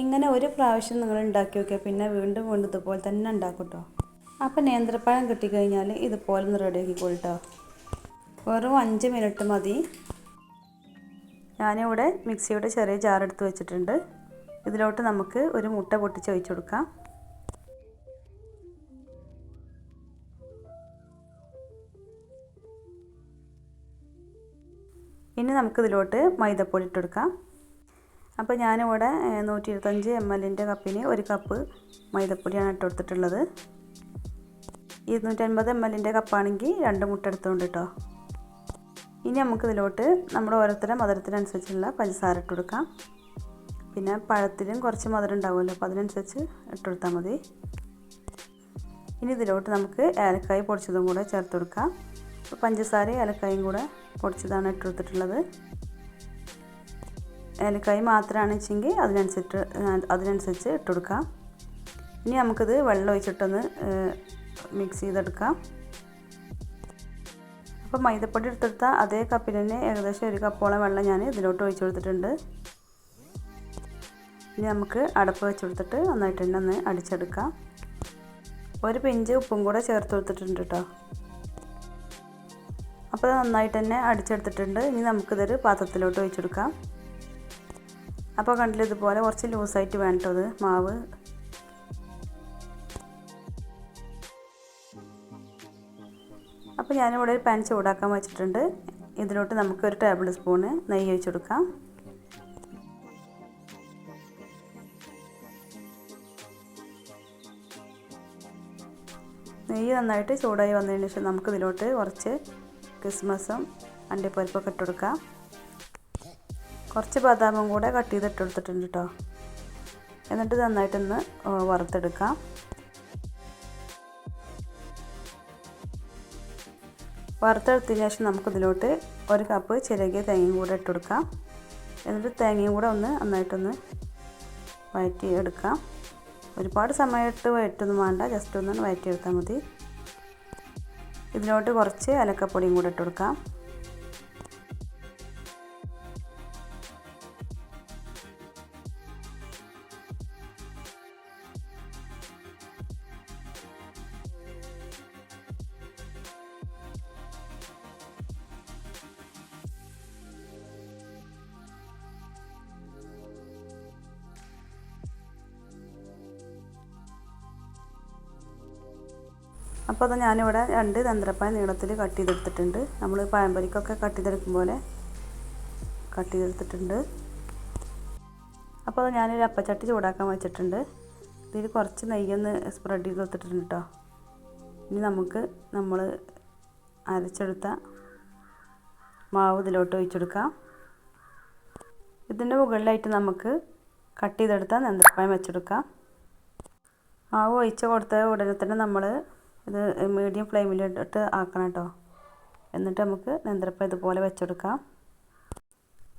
ഇങ്ങനെ ഒരു പ്രാവശ്യം നിങ്ങൾ ഉണ്ടാക്കി നോക്കിയാൽ പിന്നെ വീണ്ടും വീണ്ടും ഇതുപോലെ തന്നെ ഉണ്ടാക്കും കേട്ടോ അപ്പോൾ നേന്ത്രപ്പഴം കിട്ടിക്കഴിഞ്ഞാൽ ഇതുപോലെ ഒന്ന് റെഡിയാക്കി കേട്ടോ വെറും അഞ്ച് മിനിറ്റ് മതി. ഞാനിവിടെ മിക്സിയുടെ ചെറിയ ജാർ വെച്ചിട്ടുണ്ട്. ഇതിലോട്ട് നമുക്ക് ഒരു മുട്ട പൊട്ടിച്ച് ഒഴിച്ചു കൊടുക്കാം. ഇനി നമുക്കിതിലോട്ട് മൈദപ്പൊടി ഇട്ടെടുക്കാം അപ്പോൾ ഞാനിവിടെ നൂറ്റി ഇരുപത്തഞ്ച് എം എല്ലിന്റെ കപ്പിന് ഒരു കപ്പ് മൈദപ്പൊടിയാണ് ഇട്ട് കൊടുത്തിട്ടുള്ളത്. ഇരുന്നൂറ്റൻപത് എം എല്ലിന്റെ കപ്പാണെങ്കിൽ രണ്ട് മുട്ട എടുത്തുകൊണ്ട് കേട്ടോ ഇനി നമുക്ക് ഇതിലോട്ട് നമ്മുടെ ഓരോരുത്തരുടെ മധുരത്തിനനുസരിച്ചുള്ള പഞ്ചസാര ഇട്ട് കൊടുക്കാം. പിന്നെ പഴത്തിലും കുറച്ച് മധുരം ഉണ്ടാവുമല്ലോ അപ്പോൾ അതിനനുസരിച്ച് ഇട്ട് കൊടുത്താൽ മതി. ഇനി ഇതിലോട്ട് നമുക്ക് ഏലക്കായ പൊടിച്ചതും കൂടെ ചേർത്ത് കൊടുക്കാം. അപ്പോൾ പഞ്ചസാരയും ഏലക്കായും കൂടെ പൊടിച്ചതാണ് ഇട്ട് കൊടുത്തിട്ടുള്ളത്. ഏലക്കായ് മാത്രമാണ് വെച്ചെങ്കിൽ അതിനനുസരിച്ച് അതിനനുസരിച്ച് ഇട്ട് കൊടുക്കാം ഇനി നമുക്കിത് വെള്ളം ഒഴിച്ചിട്ടൊന്ന് മിക്സ് ചെയ്തെടുക്കാം. അപ്പോൾ മൈദപ്പൊടി എടുത്തെടുത്ത അതേ കപ്പിൽ തന്നെ ഏകദേശം ഒരു കപ്പോളം വെള്ളം ഞാൻ ഇതിലോട്ട് ഒഴിച്ചു കൊടുത്തിട്ടുണ്ട്. ഇനി നമുക്ക് അടപ്പ് വെച്ച് കൊടുത്തിട്ട് നന്നായിട്ട് തന്നെ ഒന്ന് അടിച്ചെടുക്കാം. ഒരു പിഞ്ച് ഉപ്പും കൂടെ ചേർത്ത് കൊടുത്തിട്ടുണ്ട് കേട്ടോ അപ്പോൾ നന്നായിട്ട് തന്നെ അടിച്ചെടുത്തിട്ടുണ്ട്. ഇനി നമുക്കിതൊരു പാത്രത്തിലോട്ട് ഒഴിച്ചെടുക്കാം അപ്പോൾ കണ്ടില്ല ഇതുപോലെ കുറച്ച് ലൂസായിട്ട് വേണ്ടത് മാവ്? അപ്പോൾ ഞാനിവിടെ ഒരു പാൻ ചൂടാക്കാൻ വെച്ചിട്ടുണ്ട്. ഇതിലോട്ട് നമുക്ക് ഒരു ടേബിൾ സ്പൂണ് നെയ്യ് ഒഴിച്ച് കൊടുക്കാം. നെയ്യ് നന്നായിട്ട് ചൂടായി വന്നതിന് ശേഷം നമുക്ക് ഇതിലോട്ട് കുറച്ച് ക്രിസ്മസും അണ്ടിപ്പരിപ്പൊക്കെ ഇട്ട് കൊടുക്കാം. കുറച്ച് ബദാമും കൂടെ കട്ട് ചെയ്ത് ഇട്ട് കൊടുത്തിട്ടുണ്ട് കേട്ടോ എന്നിട്ട് നന്നായിട്ടൊന്ന് വറുത്തെടുക്കാം. വറുത്തെടുത്തതിന് ശേഷം നമുക്കിതിലോട്ട് ഒരു കപ്പ് ചിരകിയ തേങ്ങയും കൂടെ ഇട്ട് കൊടുക്കാം. എന്നിട്ട് തേങ്ങയും കൂടെ ഒന്ന് നന്നായിട്ടൊന്ന് വഴറ്റി എടുക്കാം. ഒരുപാട് സമയത്ത് വഴറ്റൊന്നും വേണ്ട ജസ്റ്റ് ഒന്ന് വഴറ്റിയെടുത്താൽ മതി. ഇതിലോട്ട് കുറച്ച് അലക്കപ്പൊടിയും കൂടെ ഇട്ട് കൊടുക്കാം. അപ്പോൾ അത് ഞാനിവിടെ രണ്ട് തന്ത്രപ്പായ നീളത്തിൽ കട്ട് ചെയ്തെടുത്തിട്ടുണ്ട്. നമ്മൾ പഴംപൊരിക്കൊക്കെ കട്ട് ചെയ്തെടുക്കും പോലെ കട്ട് ചെയ്തെടുത്തിട്ടുണ്ട്. അപ്പോൾ അത് ഞാനൊരു അപ്പച്ചട്ടി ചൂടാക്കാൻ വെച്ചിട്ടുണ്ട്. ഇതിൽ കുറച്ച് നെയ്യൊന്ന് സ്പ്രെഡ് ചെയ്ത് കൊടുത്തിട്ടുണ്ട് കേട്ടോ ഇനി നമുക്ക് നമ്മൾ അരച്ചെടുത്ത മാവ് ഇതിലോട്ട് ഒഴിച്ചെടുക്കാം. ഇതിന്റെ മുകളിലായിട്ട് നമുക്ക് കട്ട് ചെയ്തെടുത്ത നേന്ത്രപ്പായം വെച്ചെടുക്കാം. മാവ് ഒഴിച്ച് കൊടുത്ത ഉടനെ തന്നെ നമ്മൾ ഇത് മീഡിയം ഫ്ലെയിമിലിട്ട് ആക്കണം കേട്ടോ. എന്നിട്ട് നമുക്ക് നേന്ത്രപ്പം ഇതുപോലെ വെച്ചെടുക്കാം.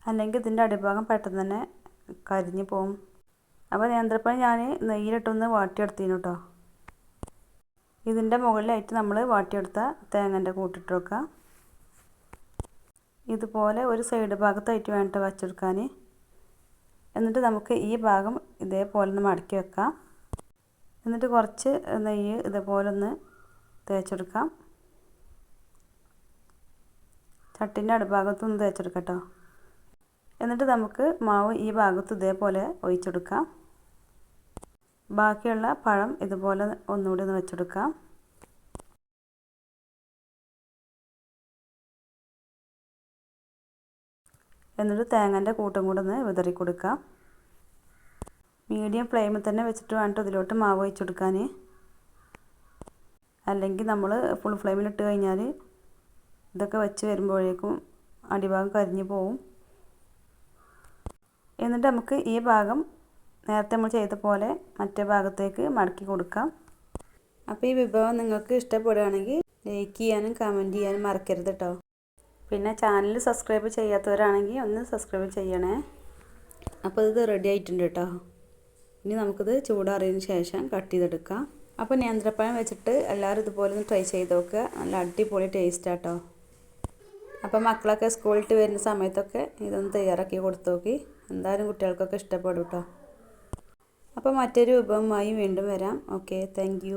അല്ലെങ്കിൽ ഇതിന്റെ അടിഭാഗം പെട്ടെന്ന് തന്നെ കരിഞ്ഞു പോകും അപ്പോൾ നേന്ത്രപ്പം ഞാൻ നെയ്യിലിട്ടൊന്ന് വാട്ടിയെടുത്തിന് കേട്ടോ. ഇതിന്റെ മുകളിലായിട്ട് നമ്മൾ വാട്ടിയെടുത്ത തേങ്ങന്റെ കൂട്ടിട്ട് വെക്കാം. ഇതുപോലെ ഒരു സൈഡ് ഭാഗത്തായിട്ട് വേണ്ട വച്ചെടുക്കാൻ. എന്നിട്ട് നമുക്ക് ഈ ഭാഗം ഇതേപോലെ ഒന്ന് മടക്കി വെക്കാം. എന്നിട്ട് കുറച്ച് നെയ്യ് ഇതേപോലെ ഒന്ന് തേച്ചെടുക്കാം. ചട്ടിന്റെ അടുഭാഗത്തൊന്ന് തേച്ചെടുക്കാം കേട്ടോ എന്നിട്ട് നമുക്ക് മാവ് ഈ ഭാഗത്ത് ഇതേപോലെ ഒഴിച്ചെടുക്കാം. ബാക്കിയുള്ള പഴം ഇതുപോലെ ഒന്നുകൂടി ഒന്ന് വെച്ചെടുക്കാം. എന്നിട്ട് തേങ്ങന്റെ കൂട്ടും കൂടെ ഒന്ന് വിതറി കൊടുക്കാം. മീഡിയം ഫ്ലെയിമിൽ തന്നെ വെച്ചിട്ട് വേണ്ട ഇതിലോട്ട് മാവ് ഒഴിച്ചെടുക്കാൻ അല്ലെങ്കിൽ നമ്മൾ ഫുൾ ഫ്ലെയിമിലിട്ട് കഴിഞ്ഞാൽ ഇതൊക്കെ വെച്ച് വരുമ്പോഴേക്കും അടിഭാഗം കരിഞ്ഞു പോവും. എന്നിട്ട് നമുക്ക് ഈ ഭാഗം നേരത്തെ നമ്മൾ ചെയ്ത പോലെ മറ്റേ ഭാഗത്തേക്ക് മടക്കി കൊടുക്കാം. അപ്പോൾ ഈ വിഭവം നിങ്ങൾക്ക് ഇഷ്ടപ്പെടുകയാണെങ്കിൽ ലൈക്ക് ചെയ്യാനും കമന്റ് ചെയ്യാനും മറക്കരുത് കേട്ടോ പിന്നെ ചാനൽ സബ്സ്ക്രൈബ് ചെയ്യാത്തവരാണെങ്കിൽ ഒന്ന് സബ്സ്ക്രൈബ് ചെയ്യണേ. അപ്പോൾ ഇത് റെഡി ആയിട്ടുണ്ട് കേട്ടോ ഇനി നമുക്കിത് ചൂടാറിയതിന് ശേഷം കട്ട് ചെയ്തെടുക്കാം. അപ്പോൾ നേന്ത്രപ്പഴം വെച്ചിട്ട് എല്ലാവരും ഇതുപോലെ ഒന്ന് ട്രൈ ചെയ്ത് നോക്കുക. നല്ല അടിപൊളി ടേസ്റ്റാട്ടോ അപ്പോൾ മക്കളൊക്കെ സ്കൂളിൽ വരുന്ന സമയത്തൊക്കെ ഇതൊന്ന് തയ്യാറാക്കി കൊടുത്തു നോക്കി. എന്തായാലും കുട്ടികൾക്കൊക്കെ ഇഷ്ടപ്പെടും കേട്ടോ അപ്പോൾ മറ്റൊരു വിഭവമായി വീണ്ടും വരാം. Okay thank